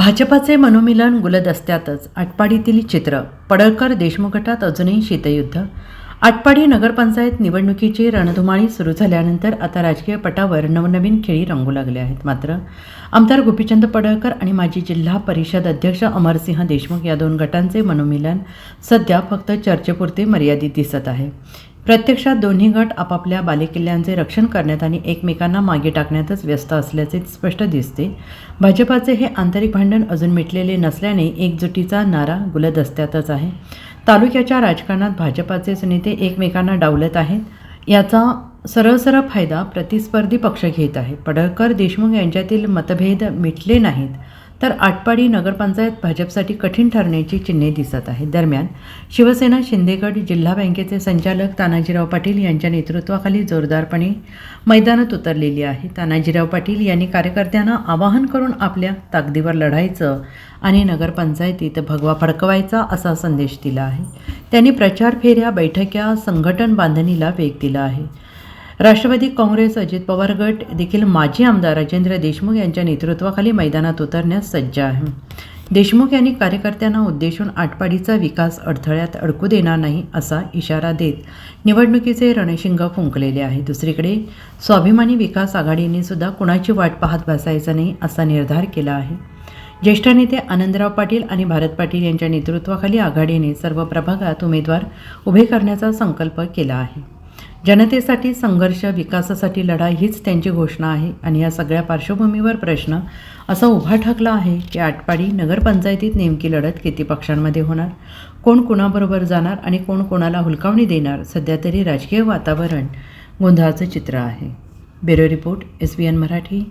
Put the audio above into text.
भाजपाचे मनोमिलन गुलदस्त्यातच आटपाडीतील चित्र. पडळकर देशमुख गटात अजूनही शीतयुद्ध. आटपाडी नगरपंचायत निवडणुकीची रणधुमाळी सुरू झाल्यानंतर आता राजकीय पटावर नवनवीन खेळी रंगू लागले आहेत मात्र. आमदार गोपीचंद पडळकर आणि माजी जिल्हा परिषद अध्यक्ष अमरसिंह देशमुख या दोन गटांचे मनोमिलन सध्या फक्त चर्चेपुरते मर्यादित दिसत आहे. प्रत्यक्षात दोन्ही गट आपापल्या बालेकिल्ल्यांचे रक्षण करण्यात आणि एकमेकांना मागे टाकण्यातच व्यस्त असल्याचे स्पष्ट दिसते. भाजपाचे हे आंतरिक भांडण अजून मिटलेले नसल्याने एकजुटीचा नारा गुलदस्त्यातच आहे. तालुक्याच्या राजकारणात भाजपाचेच नेते एकमेकांना डावलत आहेत. याचा सरळ सरळ फायदा प्रतिस्पर्धी पक्ष घेत आहे पडळकर देशमुख यांच्यातील मतभेद मिटले नाहीत. तर आटपाडी नगरपंचायत भाजपसाठी कठीण ठरण्याची चिन्हे दिसत आहेत. दरम्यान शिवसेना शिंदेगड जिल्हा बँकेचे संचालक तानाजीराव पाटील यांच्या नेतृत्वाखाली जोरदारपणे मैदानात उतरलेली आहे. तानाजीराव पाटील यांनी कार्यकर्त्यांना आवाहन करून आपल्या ताकदीवर लढायचं आणि नगरपंचायतीत भगवा फडकवायचा असा संदेश दिला आहे. त्यांनी प्रचार फेऱ्या बैठक्या संघटन बांधणीला वेग दिला आहे. राष्ट्रवादी काँग्रेस अजित पवार गट देखील माजी आमदार राजेंद्र देशमुख यांच्या नेतृत्वाखाली मैदानात उतरण्यास सज्ज आहे. देशमुख यांनी कार्यकर्त्यांना उद्देशून आटपाडीचा विकास अडथळ्यात अडकू देणार नाही असा इशारा देत निवडणुकीचे रणशिंग फुंकलेले आहे. दुसरीकडे स्वाभिमानी विकास आघाडीने सुद्धा कुणाची वाट पाहत बसायचं नाही असा निर्धार केला आहे. ज्येष्ठ नेते आनंदराव पाटील आणि भारत पाटील यांच्या नेतृत्वाखाली आघाडीने सर्व प्रभागात उमेदवार उभे करण्याचा संकल्प केला आहे. जनतेसाठी संघर्ष विकासासाठी लढा हीच त्यांची घोषणा आहे आणि या सगळ्या पार्श्वभूमीवर प्रश्न असा उभा ठाकला आहे की आटपाडी नगरपंचायतीत नेमकी लढत किती पक्षांमध्ये होणार? कोण कुणाबरोबर जाणार आणि कोण कोणाला हुलकावणी देणार? सध्या तरी राजकीय वातावरण गोंधळाचं चित्र आहे. Bureau report S B N Marathi.